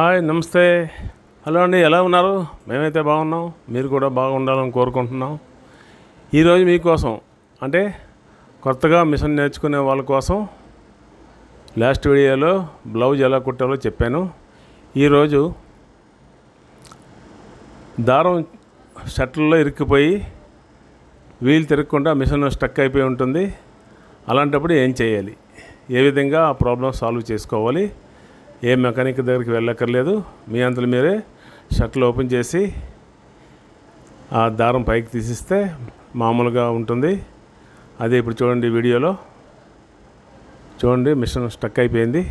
Hi నమస్తే. Hello అండి ఎలా ఉన్నారు? మేమైతే బాగున్నాం. మీరు కూడా బాగుండాలని కోరుకుంటున్నాం. ఈరోజు మీకోసం అంటే కొత్తగా మిషన్ నేర్చుకునే వాళ్ళ కోసం లాస్ట్ వీడియోలో బ్లౌజ్ ఎలా కుట్టాలో చెప్పాను. ఈరోజు దారం షట్లలో ఇరుక్కుపోయి వీలు తిరగకుండా మిషన్ స్టక్ అయిపోయి ఉంటుంది. అలాంటప్పుడు ఏం చేయాలి? ఏ విధంగా ఆ ప్రాబ్లం సాల్వ్ చేసుకోవాలి? ఏ మెకానిక్ దగ్గరికి వెళ్ళక్కర్లేదు. మీ అంతలు మీరే షర్ట్లు ఓపెన్ చేసి ఆ దారం పైకి తీసిస్తే మామూలుగా ఉంటుంది. అదే ఇప్పుడు చూడండి వీడియోలో. చూడండి మిషన్ స్టక్ అయిపోయింది.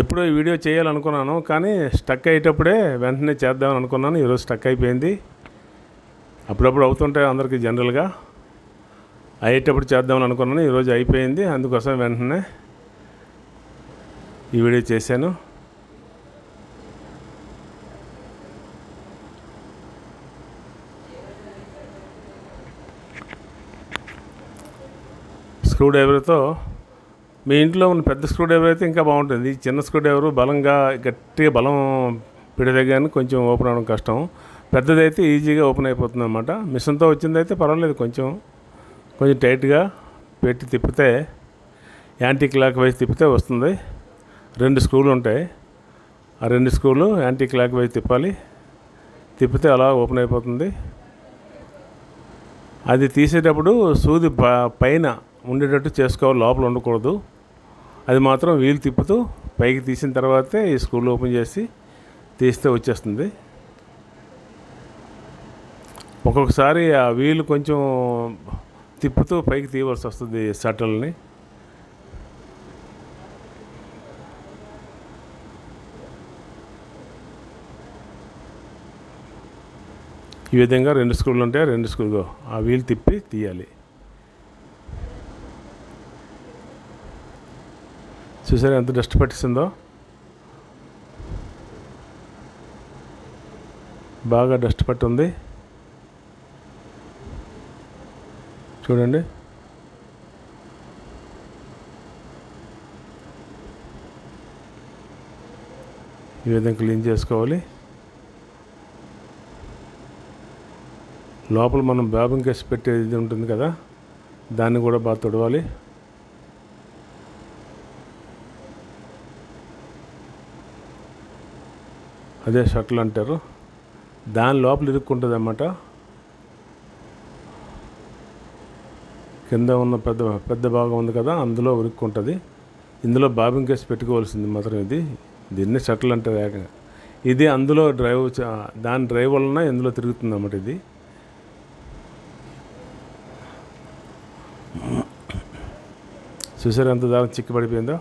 ఎప్పుడో ఈ వీడియో చేయాలనుకున్నాను కానీ స్టక్ అయ్యేటప్పుడే వెంటనే చేద్దామని అనుకున్నాను. ఈరోజు స్టక్ అయిపోయింది. అప్పుడప్పుడు అవుతుంటాయి అందరికీ జనరల్గా అయ్యేటప్పుడు చేద్దామని అనుకున్నాను. ఈరోజు అయిపోయింది. అందుకోసం వెంటనే ఈ వీడియో చేశాను. స్క్రూ డ్రైవర్తో మీ ఇంట్లో ఉన్న పెద్ద స్క్రూ డ్రైవర్ అయితే ఇంకా బాగుంటుంది. ఈ చిన్న స్క్రూ డ్రైవర్ బలంగా గట్టిగా బలం పెడితే కానీ కొంచెం ఓపెన్ అవ్వడం కష్టం. పెద్దదైతే ఈజీగా ఓపెన్ అయిపోతుంది అనమాట మిషన్తో వచ్చిందైతే పర్వాలేదు కొంచెం. కొంచెం టైట్గా పెట్టి తిప్పితే యాంటీ క్లాక్ వైజ్ తిప్పితే వస్తుంది. రెండు స్క్రూలు ఉంటాయి. ఆ రెండు స్క్రూలు యాంటీ క్లాక్ వైజ్ తిప్పాలి. తిప్పితే అలా ఓపెన్ అయిపోతుంది. అది తీసేటప్పుడు సూది ప- పైన ఉండేటట్టు చేసుకోవాలి. లోపల ఉండకూడదు. అది మాత్రం వీలు తిప్పుతూ పైకి తీసిన తర్వాతే ఈ స్క్రూలు ఓపెన్ చేసి తీస్తే వచ్చేస్తుంది. ఒక్కొక్కసారి ఆ వీలు కొంచెం తిప్పుతూ పైకి తీయవలసి వస్తుంది షటల్ని. ఈ విధంగా రెండు స్క్రూలు ఉంటాయి రెండు స్క్రూలు ఆ వీలు తిప్పి తీయాలి. చూసారా ఎంత డస్ట్ పట్టిస్తుందో? బాగా డస్ట్ పట్టి ఉంది చూడండి. ఈ విధంగా క్లీన్ చేసుకోవాలి. లోపల మనం బాబింగ్ కేసి పెట్టేది ఇది ఉంటుంది కదా దాన్ని కూడా బాగా తుడవాలి. అదే షర్ట్లు అంటారు. దాని లోపల ఇరుక్కుంటుంది అన్నమాట. కింద ఉన్న పెద్ద పెద్ద భాగం ఉంది కదా అందులో ఉరుక్కుంటుంది. ఇందులో బాబింగ్ కేసు పెట్టుకోవాల్సింది మాత్రం ఇది. దీన్ని షటిల్ అంటారు ఏకంగా ఇది అందులో డ్రైవ్ దాని డ్రైవ్ వలన ఇందులో తిరుగుతుంది అన్నమాట ఇది. చూసారు ఎంత దారం చిక్కి పడిపోయిందో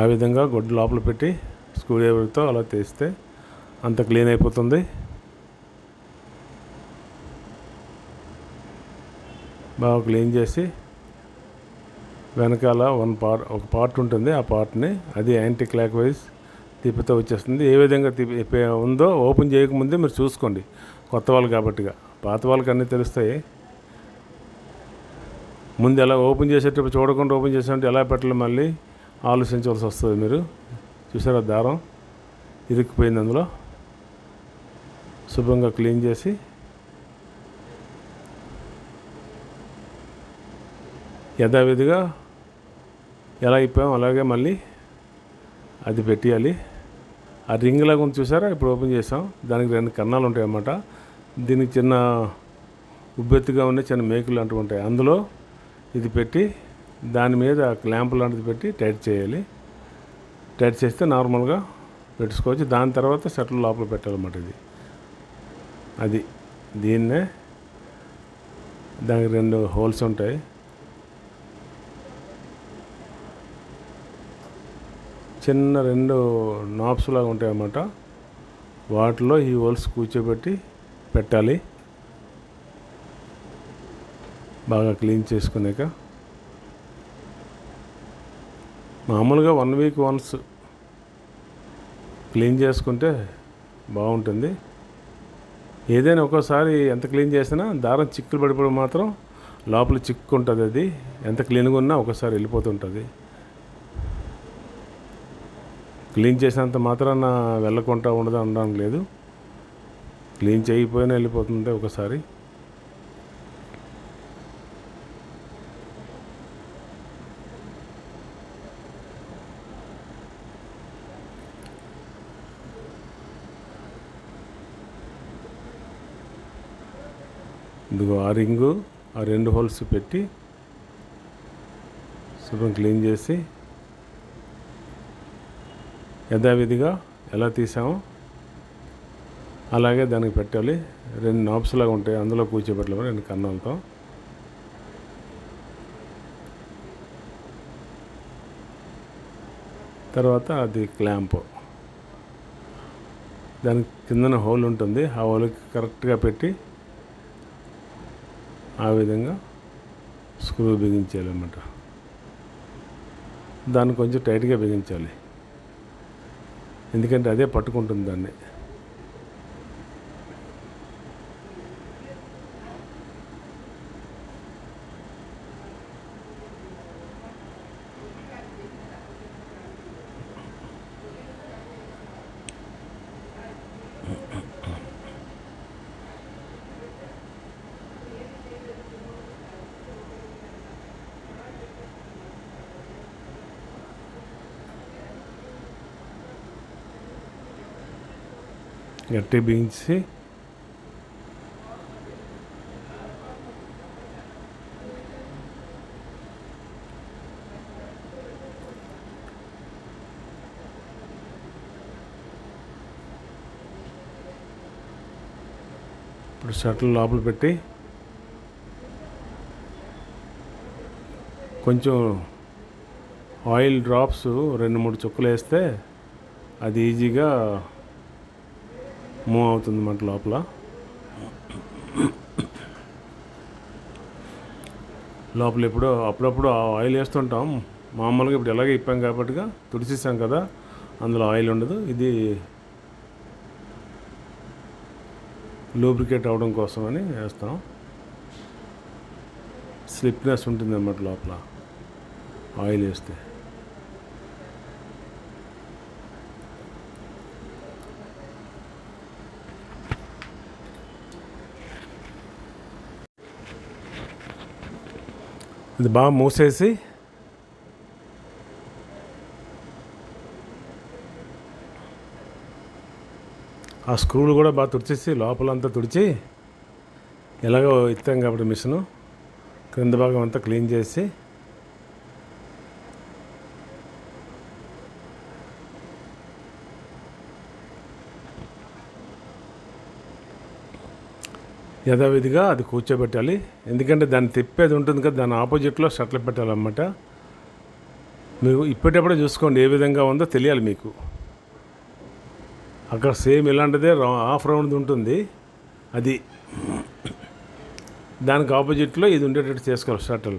ఆ విధంగా గొడ్డు లోపల పెట్టి స్క్రూ డ్రైవర్తో అలా తీస్తే అంత క్లీన్ అయిపోతుంది. బాగా క్లీన్ చేసి వెనకాల వన్ పార్ట్ ఒక పార్ట్ ఉంటుంది. ఆ పార్ట్ని అది యాంటీ క్లాక్ వైజ్ తిప్పితే వచ్చేస్తుంది. ఏ విధంగా తిప్పి ఉందో ఓపెన్ చేయకముందే మీరు చూసుకోండి. కొత్త వాళ్ళు కాబట్టిగా. పాత వాళ్ళకి అన్నీ తెలుస్తాయి. ముందు ఎలా ఓపెన్ చేసేటప్పుడు చూడకుండా ఓపెన్ చేసేటప్పుడు ఎలా పెట్టాలి మళ్ళీ ఆలోచించవలసి వస్తుంది మీరు. చూసారా దారం? ఇరుక్కుపోయింది అందులో. శుభ్రంగా క్లీన్ చేసి యథావిధిగా ఎలా ఇప్పాము అలాగే మళ్ళీ అది పెట్టేయాలి. ఆ రింగ్ లాగా ఉంది చూసారా? ఇప్పుడు ఓపెన్ చేసాం. దానికి రెండు కన్నాలు ఉంటాయి అన్నమాట దీనికి చిన్న ఉబ్బెత్తుగా ఉండే చిన్న మేకులు లాంటివి ఉంటాయి. అందులో ఇది పెట్టి దాని మీద క్లాంప్ లాంటిది పెట్టి టైట్ చేయాలి. టైట్ చేస్తే నార్మల్గా పెట్టుకోవచ్చు. దాని తర్వాత షటిల్ లోపల పెట్టాలన్నమాట ఇది. అది దీన్నే. దానికి రెండు హోల్స్ ఉంటాయి. చిన్న రెండు నాబ్స్ లాగా ఉంటాయి అన్నమాట వాటిలో ఈ హోల్స్ కూర్చోబెట్టి పెట్టాలి. బాగా క్లీన్ చేసుకున్నాక. మామూలుగా వన్ వీక్ వన్స్ క్లీన్ చేసుకుంటే బాగుంటుంది. ఏదైనా ఒక్కోసారి ఎంత క్లీన్ చేసినా దారం చిక్కులు పడిపోవడం మాత్రం లోపల చిక్కు ఉంటుంది అది. ఎంత క్లీన్గా ఉన్నా ఒకసారి వెళ్ళిపోతుంటుంది. క్లీన్ చేసినంత మాత్రాన వెళ్ళకుండా ఉండదు అనడం లేదు. క్లీన్ చేయకపోయినా వెళ్ళిపోతుంది ఒకసారి. ఇదిగో ఆ రింగు ఆ రెండు హోల్స్ పెట్టి శుభ్రం క్లీన్ చేసి యథావిధిగా ఎలా తీసామో అలాగే దానికి పెట్టాలి. రెండు నాబ్స్ లాగా ఉంటాయి. అందులో కూర్చోబెట్టాలి రెండు కన్నులతో తర్వాత అది క్లాంప్ దానికి కిందన హోల్ ఉంటుంది. ఆ హోల్కి కరెక్ట్గా పెట్టి ఆ విధంగా స్క్రూ బిగించాలి అన్నమాట దాన్ని కొంచెం టైట్గా బిగించాలి. ఎందుకంటే అదే పట్టుకుంటుంది దాన్ని. గట్టి బిగించి ఇప్పుడు షర్ట్లు లోపల పెట్టి కొంచెం ఆయిల్ డ్రాప్స్ రెండు మూడు చుక్కలు వేస్తే అది ఈజీగా మూవ్ అవుతుంది అన్నమాట లోపల. లోపల ఎప్పుడో అప్పుడప్పుడు ఆ ఆయిల్ వేస్తుంటాం. మామూలుగా ఇప్పుడు ఎలాగే ఇప్పాం కాబట్టిగా తుడిచేసాం కదా అందులో ఆయిల్ ఉండదు. ఇది లూబ్రికేట్ అవడం కోసం అని వేస్తాం. స్లిప్నెస్ ఉంటుంది అన్నమాట లోపల ఆయిల్ వేస్తే. ఇది బాగా మూసేసి ఆ స్క్రూలు కూడా బాగా తుడిచేసి లోపలంతా తుడిచి ఎలాగో ఇస్తాం కాబట్టి మిషను. క్రింద భాగం అంతా క్లీన్ చేసి యథావిధిగా అది కూర్చోబెట్టాలి. ఎందుకంటే దాన్ని తిప్పేది ఉంటుంది కదా దాని ఆపోజిట్లో షర్ట్లు పెట్టాలన్నమాట. మీరు ఇప్పేటప్పుడే చూసుకోండి ఏ విధంగా ఉందో తెలియాలి మీకు. అక్కడ సేమ్ ఇలాంటిదే హాఫ్ రౌండ్ ఉంటుంది. అది దానికి ఆపోజిట్లో ఇది ఉండేటట్టు చేసుకోవాలి షటిల్.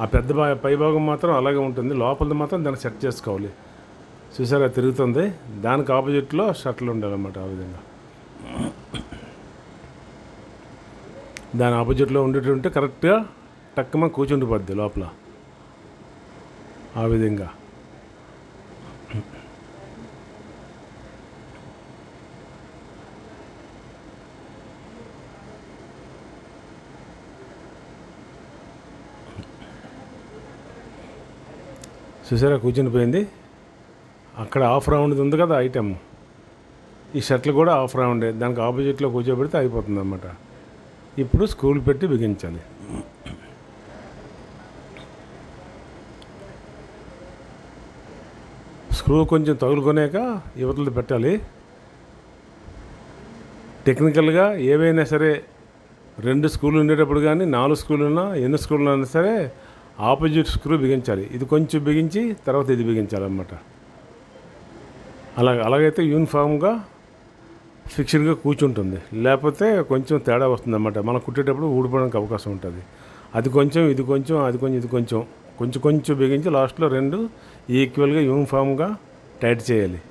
ఆ పెద్ద పైభాగం మాత్రం అలాగే ఉంటుంది. లోపల మాత్రం దాన్ని సెట్ చేసుకోవాలి. చూసారా తిరుగుతుంది. దానికి ఆపోజిట్లో షటిల్ ఉండాలన్నమాట ఆ విధంగా. దాని ఆపోజిట్లో ఉండేటుంటే కరెక్ట్గా టక్కుమ కూర్చుండిపోద్ది లోపల. ఆ విధంగా. చూసారా కూర్చునిపోయింది అక్కడ ఆఫ్ రౌండ్ ఉంది కదా ఐటెం ఈ షర్ట్లు కూడా ఆఫ్ రౌండే. దానికి ఆపోజిట్లో కూర్చోబెడితే అయిపోతుంది అన్నమాట ఇప్పుడు స్కూల్ పెట్టి బిగించాలి. స్క్రూ కొంచెం తగులుకొనేక యువతలు పెట్టాలి. టెక్నికల్గా ఏవైనా సరే రెండు స్కూళ్ళు ఉండేటప్పుడు కానీ నాలుగు స్కూళ్ళు ఉన్నా ఎన్ని స్కూళ్ళు ఉన్నా సరే ఆపోజిట్ స్క్రూ బిగించాలి. ఇది కొంచెం బిగించి తర్వాత ఇది బిగించాలన్నమాట. అలా అలాగైతే యూనిఫామ్గా ఫిక్స్డ్గా కూర్చుంటుంది. లేకపోతే కొంచెం తేడా వస్తుంది అన్నమాట మనం కుట్టేటప్పుడు ఊడిపోవడానికి అవకాశం ఉంటుంది. అది కొంచెం ఇది కొంచెం అది కొంచెం ఇది కొంచెం. కొంచెం కొంచెం బిగించి లాస్ట్లో రెండు ఈక్వల్గా యూనిఫామ్గా టైట్ చేయాలి.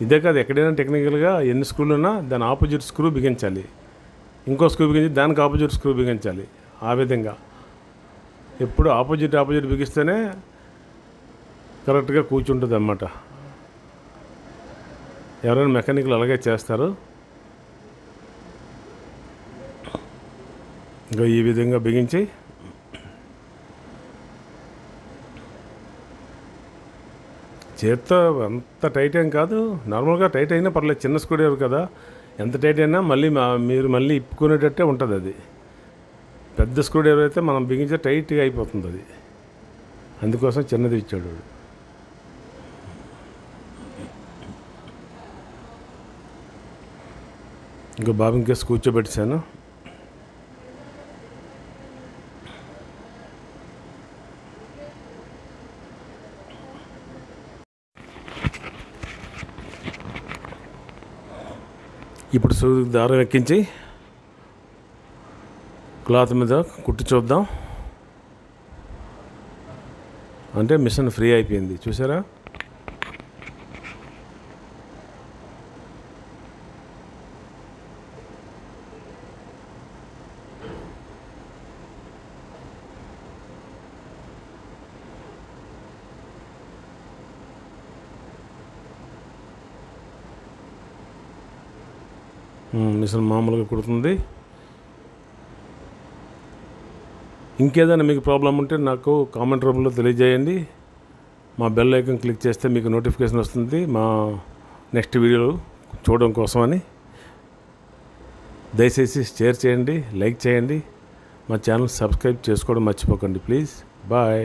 ఇదే కాదు ఎక్కడైనా టెక్నికల్గా ఎన్ని స్క్రూలు ఉన్నా దాని ఆపోజిట్ స్క్రూ బిగించాలి. ఇంకో స్క్రూ బిగించి దానికి ఆపోజిట్ స్క్రూ బిగించాలి. ఆ విధంగా. ఎప్పుడు ఆపోజిట్ ఆపోజిట్ బిగిస్తేనే కరెక్ట్గా కూర్చుంటుంది అన్నమాట ఎవరైనా మెకానిక్లు అలాగే చేస్తారు? ఇంకా ఈ విధంగా బిగించి. చేత్తో అంత టైట్ ఏం కాదు. నార్మల్గా టైట్ అయినా పర్లేదు చిన్న స్క్రూ కదా. ఎంత టైట్ అయినా మళ్ళీ మీరు మళ్ళీ ఇప్పుకునేటట్టే ఉంటుంది అది. పెద్ద స్క్రూ అయితే మనం బిగించే టైట్గా అయిపోతుంది అది. అందుకోసం చిన్నది ఇచ్చాడు ఇంకా బాబు ఇంకేసి కూర్చోబెట్టాను ఇప్పుడు సూది దారం ఎక్కించి క్లాత్ మీద కుట్టి చూద్దాం. అంటే మిషన్ ఫ్రీ అయిపోయింది. చూసారా? మిషన్ మామూలుగా కుడుతుంది. ఇంకేదైనా మీకు ప్రాబ్లం ఉంటే నాకు కామెంట్ రూపంలో తెలియజేయండి. మా బెల్ ఐకన్ క్లిక్ చేస్తే మీకు నోటిఫికేషన్ వస్తుంది. మా నెక్స్ట్ వీడియోలు చూడడం కోసమని. దయచేసి షేర్ చేయండి లైక్ చేయండి. మా ఛానల్ సబ్స్క్రైబ్ చేసుకోవడం మర్చిపోకండి ప్లీజ్. బాయ్.